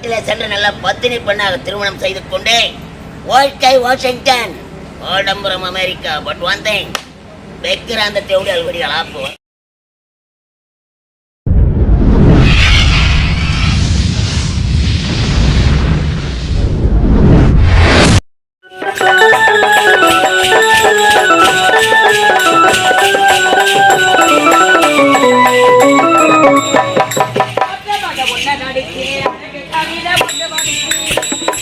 இதில் சென்று நல்ல பத்தினி பெண்ணாக திருமணம் செய்து கொண்டு வாழ்க்கை வாஷிங்டன் ஆடம்பரம் அமெரிக்கா பட் ஒன் திங் வெக்கிராந்தத்தை விட அல்வடி அலாப்புவன் அழகு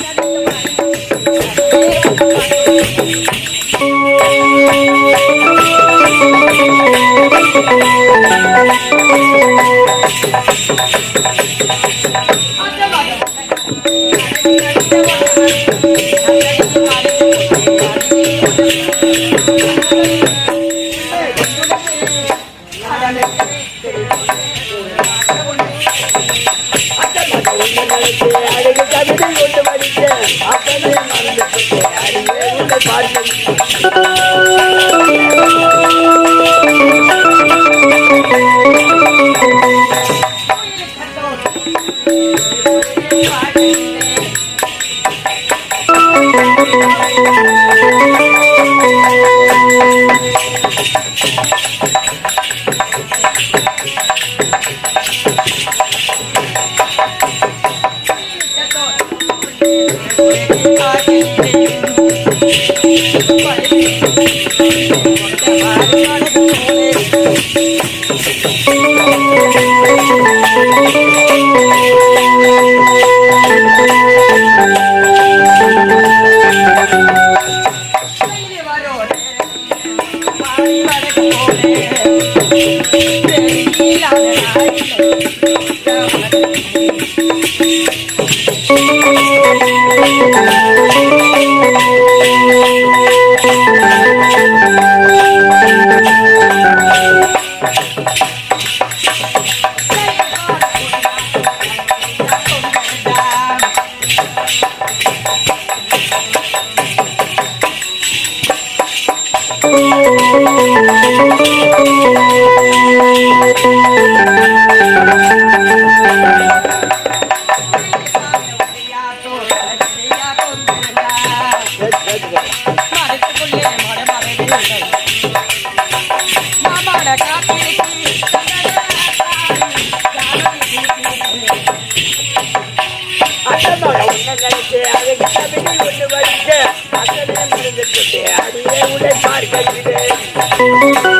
அத்தனோட உன்னை நினைச்சு அழகு கவிதை கொண்டு படித்த அப்பனே அடியே உடை பார்க்கிறேன்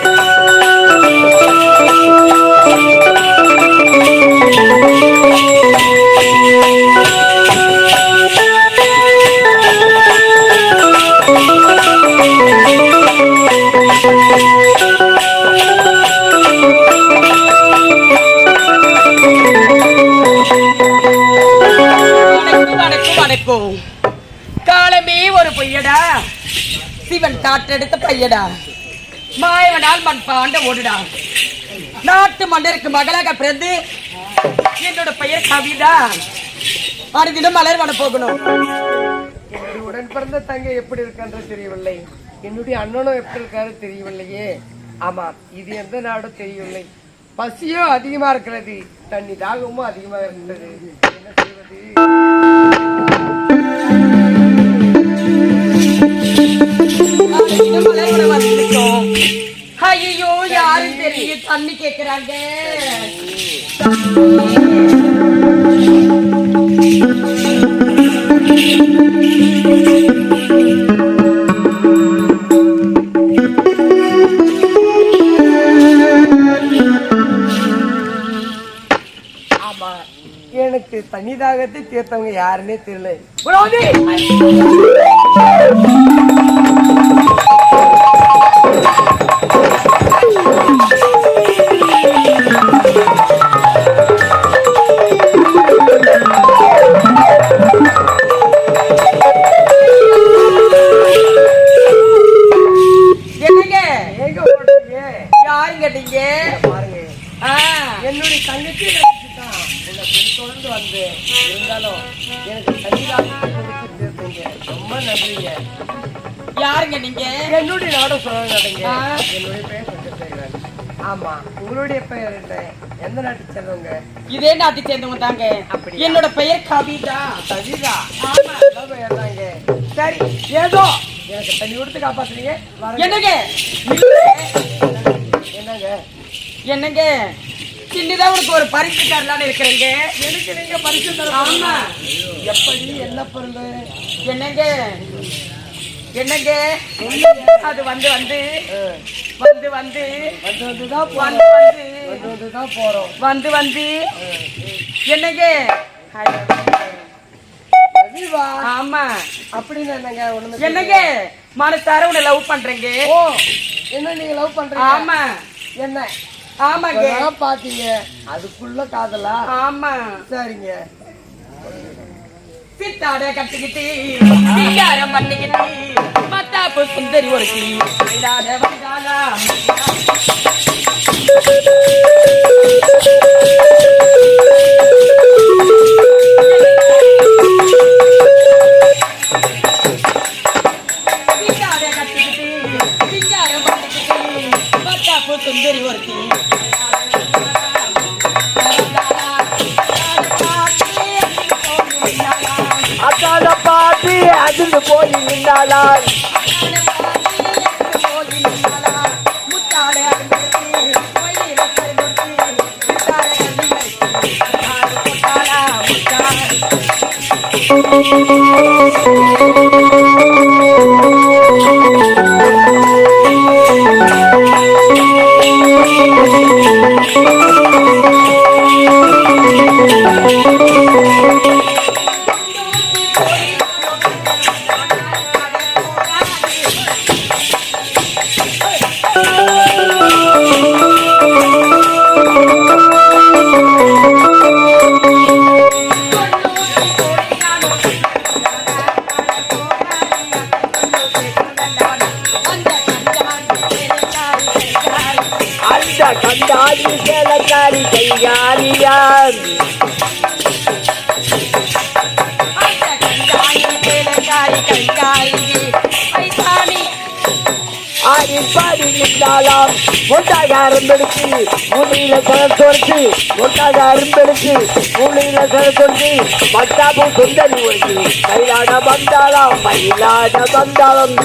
சிவன் காற்றெடுத்த பையடா மாயவனால் மண் பாண்ட ஓடுடா. நாட்டு மன்னருக்கு மகளாக பிறந்து என்னோட பெயர் கவிதா. மறுதினம் மலர் வன போகணும். என்னுடைய உடன் பிறந்த தங்கை எப்படி இருக்கான்ற தெரியவில்லை. என்னுடைய அண்ணனும் எப்படி இருக்காரு தெரியவில்லையே. ஆமாம் இது எந்த நாடும் தெரியவில்லை. பசியும் அதிகமா இருக்கிறது தண்ணி தாகமும் அதிகமாக இருக்கிறது என்ன செய்வது? அடுத்திடம் மலர் வனம் வந்திருக்கோம். ஐயோ யாரும் தெரியும் தண்ணி கேக்குறாங்க. ஆமா எனக்கு தண்ணி தாகத்தை தீர்த்தவங்க யாருன்னே தெரியல. பெயர் என்ன? எந்த நாட்டு செல்வங்க இதே நாட்டை சேர்ந்தவங்க தாங்க? என்னோட பெயர் கவிதா. நல்ல பெயர் தாங்க. சரி ஏதோ? எனக்கு தண்ணி கொடுத்து காப்பாத்துறீங்க. என்னங்க? என்னங்க? என்னங்க? சின்னதா உனக்கு ஒரு பரிசு தரலான்னு இருக்கிறேங்க. எனக்கு நீங்க பரிசு தர ஆமா. எப்படி என்ன பொருள்? என்னங்க? என்னங்க? அது வந்து வந்து வந்து வந்து. வந்து வந்து தான் வந்து வந்து. வந்து வந்து தான் போறோம். வந்து வந்து. என்னங்க? ஆமா. அப்படின்னு என்னங்க என்னங்க? மனசார உன்னை லவ் பண்றேங்க. ஓ என்ன நீங்க லவ் பண்றீங்க? ஆமா. என்ன? ஆமாங்க. பாத்தீங்க. அதுக்குள்ள காதலா? ஆமா. சரிங்க. சித்தாட கட்டிக்கிட்டு சிங்காரம் பண்ணிக்கிட்டு மத்தாப்பு சுந்தரி ஒரு கீழாத வந்தாலா அரும்பெடுத்து மூலையில சரத்தொடுத்து ஒன்றாக அரும்பெடுத்து மூலையில சரத்தொடுத்து மத்தாபு சுந்தரி ஒடுத்து மயிலாட பந்தாளம் மயிலாட பந்தாளம்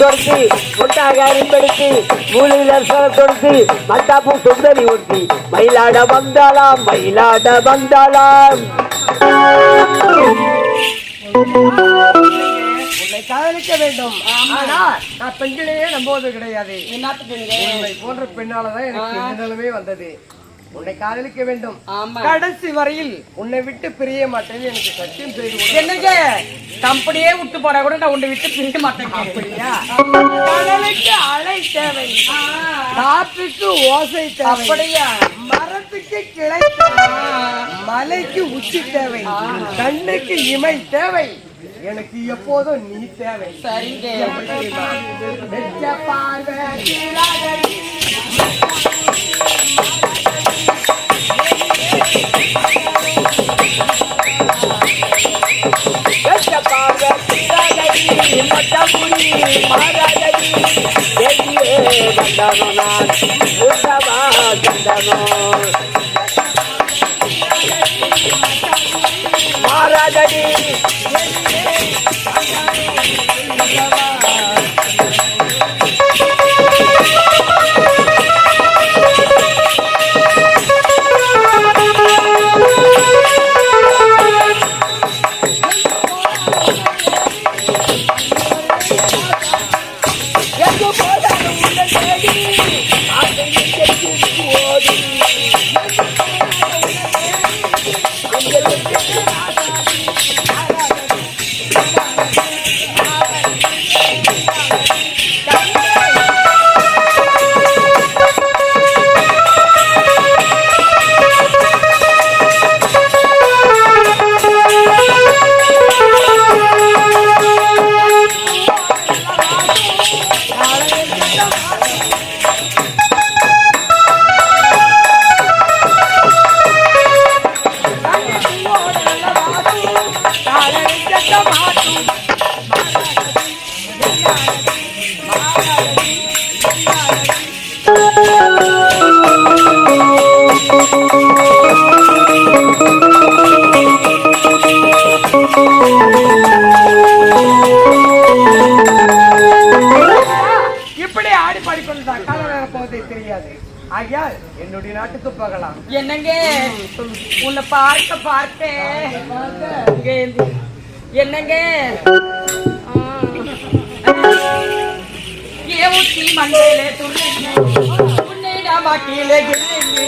மூலையில சரத்தொடுத்து ஒன்றாக அரும்பெடுத்து மூலையில சரத்தொடுத்து மத்தாபு சுந்தரி ஒட்டி மயிலாட வந்தாளாம் மயிலாட வந்தாளாம். உன்னை காதலிக்க வேண்டும். ஆனா நான் பெண்களையே நம்புவது கிடையாது. உன்னை போன்ற பெண்ணாலதான் எனக்கு நிலைமை வந்தது. உன்னை காதலிக்க வேண்டும். கடைசி வரையில் உன்னை விட்டு பிரிய மாட்டேன்னு எனக்கு சத்தியம் செய்து. என்னங்க? கம்பெனியே விட்டு போனா கூட நான் உன்னை விட்டு பிரிய மாட்டேன். அப்படியா? கடலுக்கு அலை தேவை. காற்றுக்கு ஓசை தேவை. அப்படியா? மரத்துக்கு கிளை தேவை. மலைக்கு உச்சி தேவை. கண்ணுக்கு இமை தேவை. எனக்கு எப்போதும் நீ தேவை. சரிங்க. மொட்டமுடி மாறாதடி. தேவியே வந்தனோ நான், உத்தமா கண்டனோ. மாறாதடி என்னங்க ஆ. ஏ ஊத்தி மண்டையிலே துள்ளுங்க உன்னை நாம கீழே கிள்ளுங்க.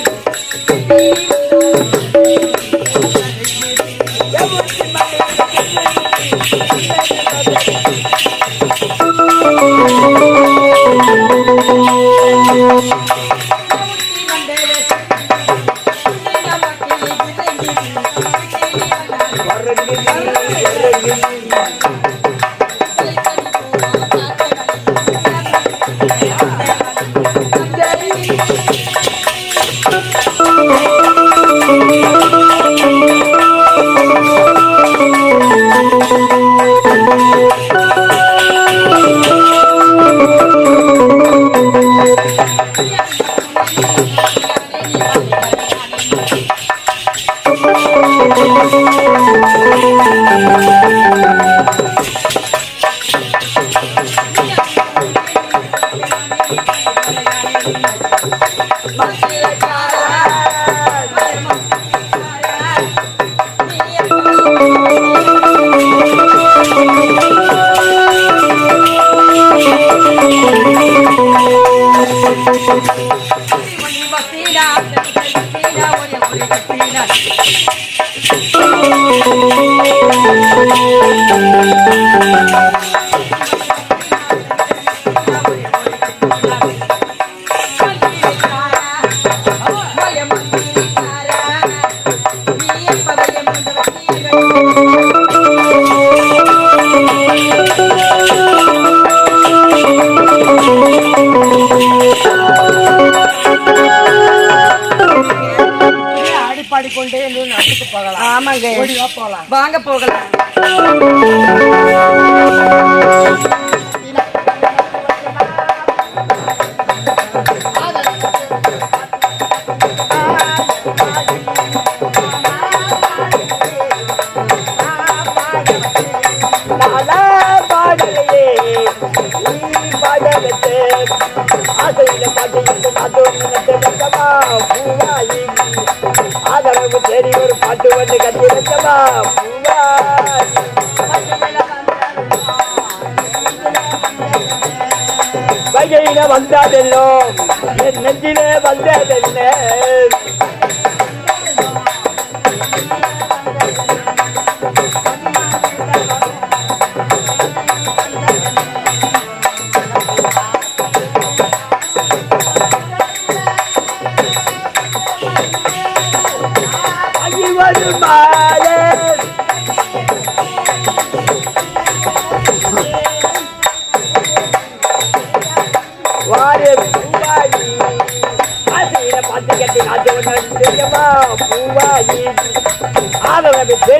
ஆமாங்க வாங்க போகலாம். வந்தாதெல்லோ. என் நெஞ்சிலே வந்ததென்ன.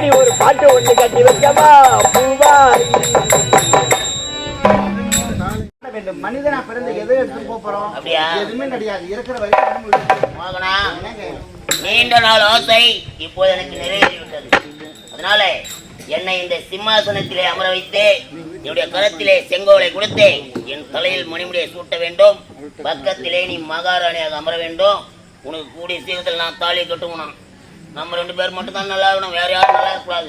தேடி ஒரு பாட்டு ஒன்று கட்டி வைக்கமா பூவாயி வேண்டும் மனிதனா பிறந்து எதை எடுத்து போறோம்? அப்படியா? எதுவுமே கிடையாது. இருக்கிற வரைக்கும்? நீண்ட நாள் ஆசை. இப்போது எனக்கு நிறைவேறிவிட்டது. அதனால என்னை இந்த சிம்மாசனத்திலே அமர வைத்து என்னுடைய கரத்திலே செங்கோலை கொடுத்து என் தலையில் மணிமுடியை சூட்ட வேண்டும். பக்கத்திலே நீ மகாராணியாக அமர வேண்டும். உனக்கு கூடிய சீக்கிரத்தில் நான் தாலியை கட்டுவணும் நம்ம ரெண்டு பேர் மட்டும் தான் நல்லா இருக்கணும். வேற யாரும் நல்லா இருக்கக்கூடாது.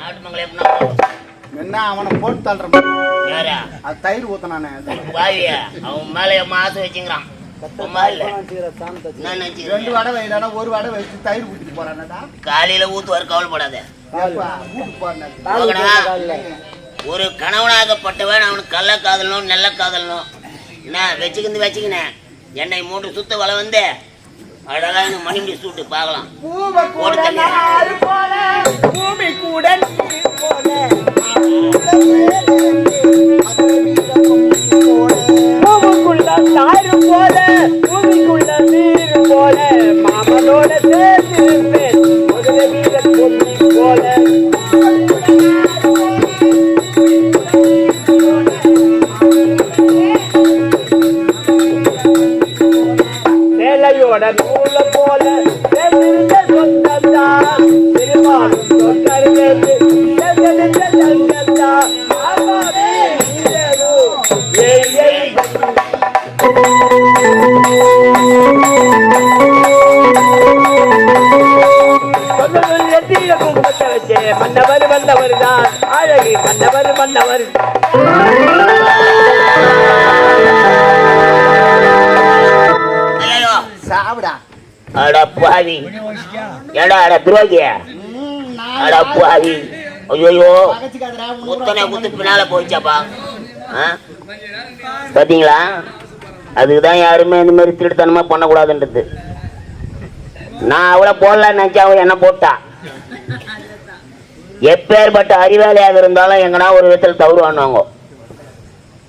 நாட்டு மங்களே எப்படின்னா போதும். என்ன அவனை போட்டு தள்ளுற மாதிரி. யாரா? அது தயிர் ஊத்தினானே. வாவியா அவன் மேல என் ஆசை வச்சுங்கிறான் ரெண்டு வடை வைடானா ஒரு வடை வச்சு தயிர் ஊத்திட்டு போறானடா காலையில ஊத்துவார் கவலைப்படாத ஒரு கணவனாகப்பட்டவன் அவனுக்கு கள்ள காதலனும் நல்ல காதலனும். என்ன வச்சுக்கிந்து வச்சுக்கினேன். என்னை மூன்று சுத்த வள வந்து அழகா எனக்கு மணிமுடி சூட்டு பார்க்கலாம். போட்டு பூமி கூட போல. ஐயோ சாப்பிடா. அட பாவி ஏடா அட துரோகிய ம், நான் அட பாவி ஐயோ பகச்சுக்காதடா, உனக்கு குத்தனை ஒரு குத்து பின்னால போயிச்சாப்பா. ஆ? பாத்தீங்களா? அதுக்குதான் யாருமே இந்த மாதிரி திருட்டுத்தனமா பண்ணக்கூடாதுன்றது. நான் அவளை போடலான்னு நினைச்சா அவ என்ன போட்டா. எப்பேற்பட்ட அறிவாளியாக இருந்தாலும் எங்கன்னா ஒரு விதத்தில் தவறு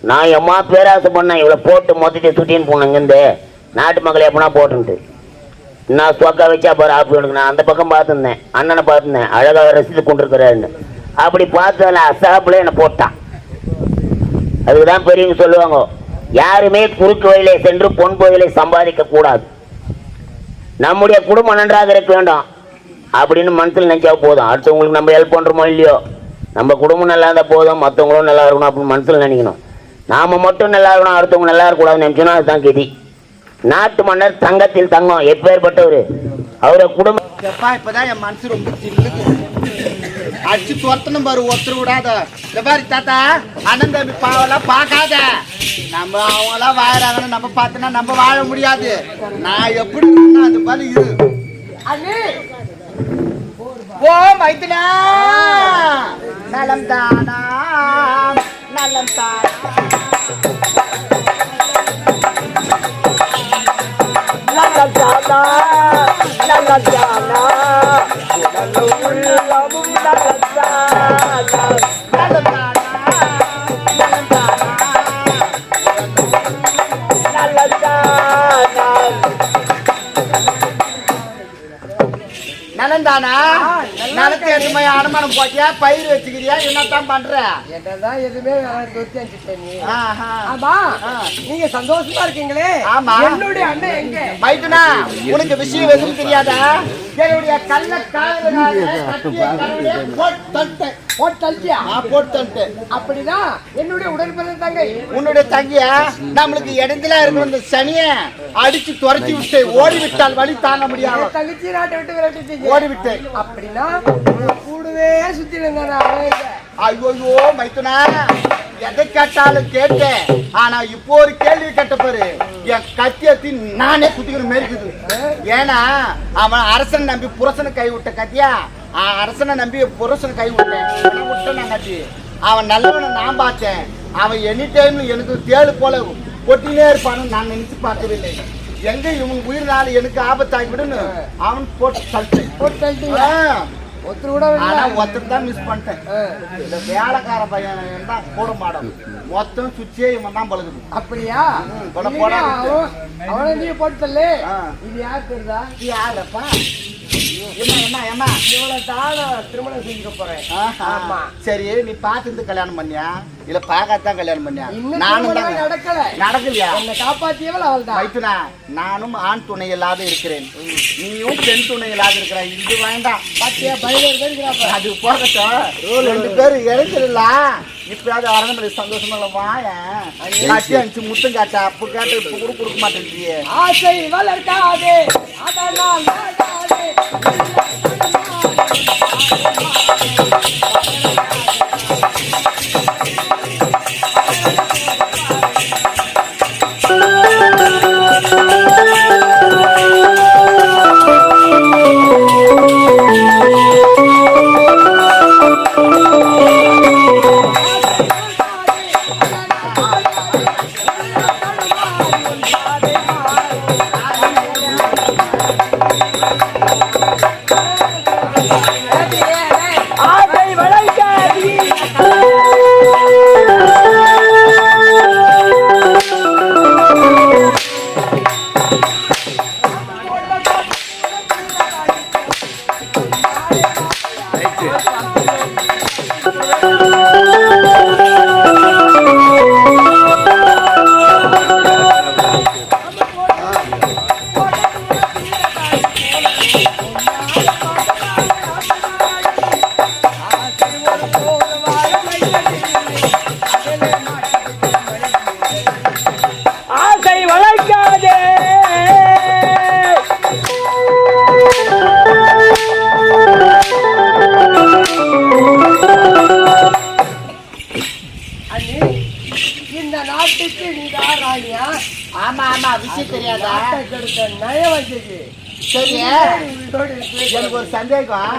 நான் எம்மா பேராசை பண்ணேன் இவளை போட்டு மொத்தத்தை சுட்டின்னு போனேன் இங்கேருந்து. நாட்டு மக்களை எப்படின்னா போட்டுன்ட்டு. நான் சொக்கா வச்சா பாரு ஆப்பு எனக்கு நான் அந்த பக்கம் பார்த்துருந்தேன். அண்ணனை பார்த்துருந்தேன். அழகாக ரசித்து கொண்டிருக்கிறாருன்னு. அப்படி பார்த்ததில் அசாப்பில் என்னை போட்டான். அதுக்கு தான் பெரியவங்க சொல்லுவாங்க யாருமே குறுக்கு வழியிலே சென்று பொன் கோயிலை சம்பாதிக்க கூடாது. நம்முடைய குடும்பம் நன்றாக இருக்க வேண்டும். அப்படின்னு மனசில் நினைச்சா போதும். அடுத்தவங்களுக்கு நம்ம ஹெல்ப் பண்ணுறோமோ இல்லையோ? நம்ம குடும்பம் நல்லா இருந்தால் போதும். மற்றவங்களும் நல்லா இருக்கணும் அப்படின்னு மனசில் நினைக்கணும். நாம் மட்டும் நல்லா இருக்கணும் அடுத்தவங்க நல்லா இருக்கக்கூடாதுன்னு நினச்சோன்னா அதுதான் கெதி. நாட்டு மன்னர் தங்கத்தில் தங்கம். எப்பேற்பட்டவர் அவரை குடும்பம் எப்பா இப்பதான் என் மனசு ரொம்ப சில்லுது அடிச்சு துரத்தணும் பாரு ஒருத்தர் விடாத. இந்த பாரு தாத்தா அண்ணன் தம்பி பாவெல்லாம் பார்க்காத. நம்ம அவங்களாம் வாழறாங்கன்னு நம்ம பார்த்தோன்னா நம்ம வாழ முடியாது. நான் எப்படி அது மாதிரி இரு. ஓ மைத்துனா! நலம் தானா நலம் தானா. நல்லதானா நல்லதானா உடலும் உள்ளமும் நல்லதானா நலம் தானா நலம் தானா நல்லதானா நலந்தானா நலத்தை எடுத்து அனுமானம் போட்டியா? பயிர் வச்சுக்கிறியா? என்னத்தான் பண்ற? என்னதான் எதுவுமே தொத்தி ஆஹா. ஆமா. நீங்க சந்தோஷமா இருக்கீங்களே? ஆமா. என்னுடைய அண்ணன் எங்க? மைத்துனா உனக்கு விஷயம் எதுவும் தெரியாதா? என்னுடைய போட்டு தள்ளிட்டேன். அப்படிதான் என்னுடைய உடன்பிறந்த தங்கை. உன்னுடைய தங்கிய? நம்மளுக்கு இடத்துல இருக்கிற இந்த சனிய. அடிச்சு துரத்தி விட்டு ஓடி விட்டால் வழி தாங்க முடியாது? தங்கச்சி நாட்டை விட்டு விரட்டிட்டீங்க. ஓடி விட்டேன் அப்படின்னா கூடவே சுத்தி இருந்தானே அவன் எங்க? ஐயோ மைத்துனா எதை கேட்டாலும் கேட்டேன். ஆனா இப்போ ஒரு கேள்வி கேட்ட பாரு. என் கத்தியத்தி நானே குத்திக்கிற இருக்குது. ஏன்னா அவன் அரசனை நம்பி புரசனை கை விட்ட கத்தியா? அரசனை நம்பி புரசனை கை விட்டேன். விட்டேன் கத்தி. அவன் நல்லவனை நான் பார்த்தேன். அவன் எனி டைம் எனக்கு தேடு போல கொட்டினே இருப்பான்னு நான் நினைச்சு பார்க்கவில்லை. எங்க இவன் உயிர்னால எனக்கு ஆபத்தாகி விடுன்னு அவன் போட்டு தள்ளிட்டேன். போட்டு தள்ளிட்டீங்க. ஒருத்தர் கூட ஆனா இல்ல. ஒருத்தர் தான் மிஸ் பண்ணிட்டேன். இந்த வேலைக்கார பையன் தான் கூட மாடம் மொத்தம் சுற்றியே இவன் தான் பழகுது அப்படியா. அவன் நீ போட்டு. இது யார் தெரியுதா இது யாரப்பா திருமணம் செஞ்சுக்க போறேன். ஆமா. சரி நீ பார்த்துட்டு கல்யாணம் பண்ணியா? இல்ல பார்க்கத்தான் கல்யாணம் பண்ணியா? நானும் நடக்கல. நடக்கலையா? என்னை காப்பாத்தியவள் அவள் தான் வைத்துனா நானும் ஆண் துணை இல்லாத இருக்கிறேன். நீயும் பெண் துணை இல்லாத இருக்கிற இது வேண்டாம். பாத்தியா இருக்கிறாப்ப அது போகட்டும். ரெண்டு பேரும் இறங்கிடலாம் இப்பயாவது அரண்மனை சந்தோஷமா இல்ல வாயேன் கட்டி அனுப்பிச்சு முத்தம் காட்ட அப்ப கேட்ட இப்ப கூட கொடுக்க மாட்டேங்கிறியே ஆசை வளர்க்காதே. அதனால் வாழாதே. ராணியா சந்தேகம்.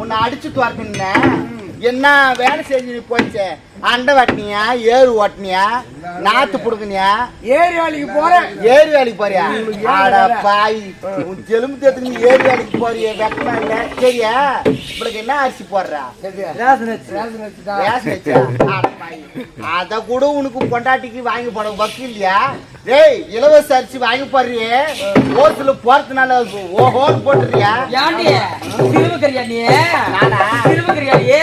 உன்னை அடிச்சு துரத்தினேன் என்ன வேலை செஞ்சு போயிடுச்சேன் அண்டை வெட்டினியா ஏறு ஓட்டினியா நாத்து புடுங்கினியா? ஏரி வேலைக்கு போறேன். ஏரி வேலைக்கு போறியா? ஆட. பாய் உன் தேத்துக்கு நீ ஏரி வேலைக்கு போறிய வெக்கமா இல்ல? சரியா? உங்களுக்கு என்ன அரிசி போடுறா. அத கூட உனக்கு பொண்டாட்டிக்கு வாங்கி போட வக்கு இல்லையா? டேய் இலவச அரிசி வாங்கி போடுறியே. ஓட்டுல போறதுனால ஓஹோன்னு போட்டுறியா? ஏன்டி திருவுக்கறியா நீ? நானா? திருவுக்கறியா நீ?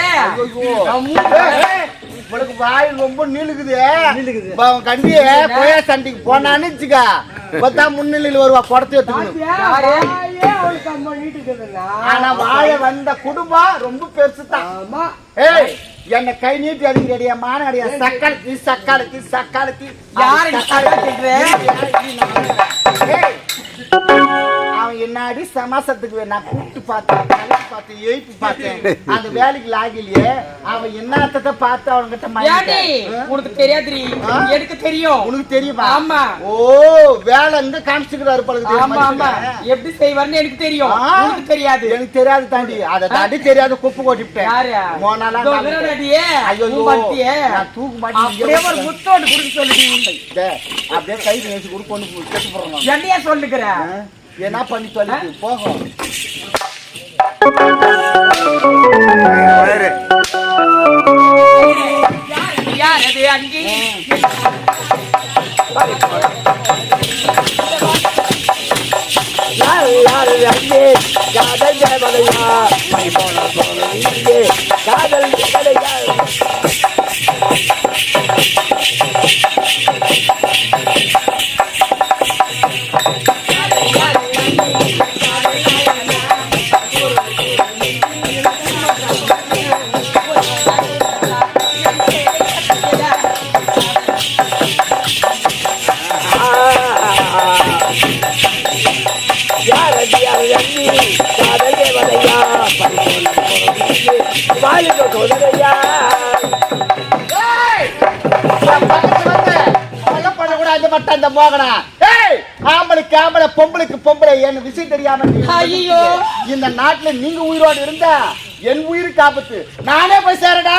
இவளுக்கு வாய் ரொம்ப நீளுக்குது அவன் கண்டியே கொய்யா சண்டைக்கு போனான்னு வச்சுக்க. பார்த்தா முன்னிலையில் வருவா குடத்தை எடுத்துக்கணும்? வாயே ஆனா வாழ வந்த குடும்பம் ரொம்ப பெருசு தான் ஏய் என்ன கை நீட்டி அடிக்கிறடியா மானடியா சக்காலத்தி சக்காலத்தி சக்காலத்தி யாரு? ஏய், அவன் என்னாடி சமாசத்துக்கு நான் கூப்பிட்டு பார்த்தேன் கலக்கி பார்த்தேன் எழுப்பி பார்த்தேன். அந்த வேலைக்கு லாகிலேயே அவன் என்னத்தை பார்த்து அவன்கிட்ட மாட்டேன் உனக்கு தெரியாதுடி. ஆ? எனக்கு தெரியும். உனக்கு தெரியுமா? ஆமா. ஓ வேலை எங்க காமிச்சுக்கிறாரு பழகுது ஆமா ஆமா. எப்படி செய்வார்னு எனக்கு தெரியும்? உனக்கு தெரியாது. எனக்கு தெரியாது தாண்டி. அதை தாண்டி தெரியாத குப்பு கொட்டிவிட்டேன். யாரு? மோனாலா ஐயோ. நான் தூக்க மாட்டேன். அப்படியே ஒரு முத்தோடு குடுக்க சொல்லுடி. டேய், அப்படியே கை நேசி கூட கொண்டு போய் கெட்டு என்னையா சொல்லுகிற? என்ன பண்ணி சொல்லி போகும் யார்? அது அங்கே? யார் யார் அங்கே? காதல் காதல் மட்டும் அந்த மோகனா ஏய் ஆம்பளைக்கு ஆம்பளை பொம்பளைக்கு பொம்பளை என்ன விஷயம் தெரியாம ஐயோ. இந்த நாட்டுல நீங்க உயிரோடு இருந்தா என் உயிருக்கு ஆபத்து நானே போய் சேரடா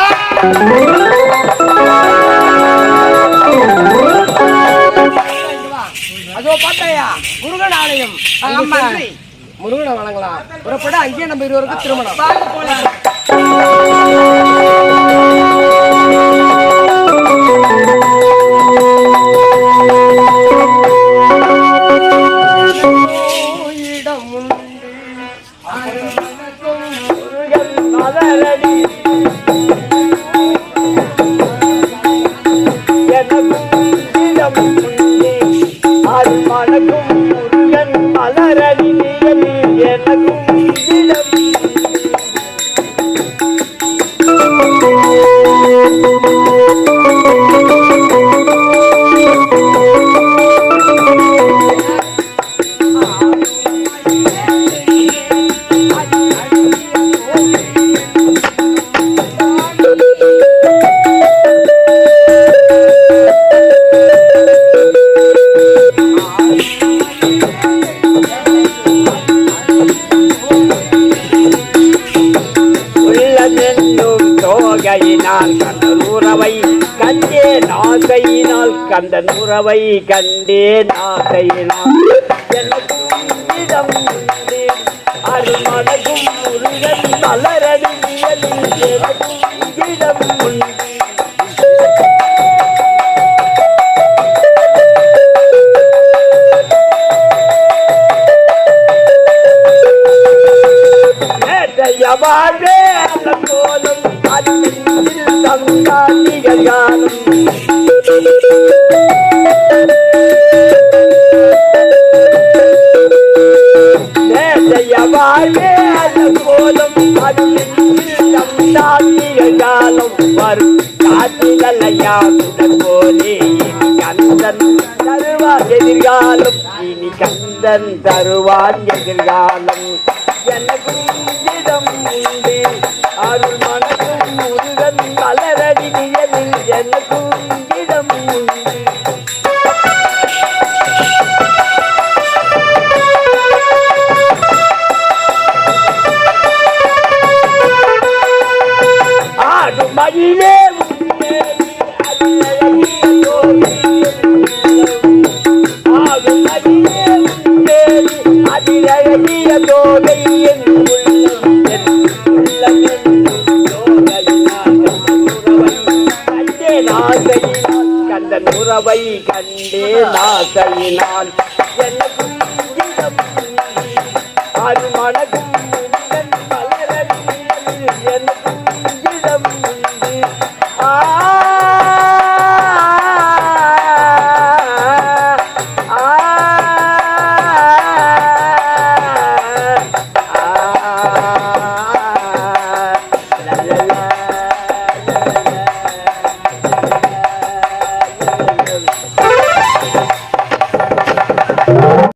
அதோ பார்த்தாயா முருகன் ஆலயம் முருகனை வணங்கலாம். புறப்பட அங்கேயே நம்ம இருவருக்கும் திருமணம். வாங்க போலாம் உறவை கண்டேன் ஆசையினால் எனக்கும் இடம் உண்டு அருமணக்கும் முருகன் மலரடி எனக்கும் இடம் உண்டு அந்த அதில் தந்தால் யாரும் தருவான் எதிர்காலம்.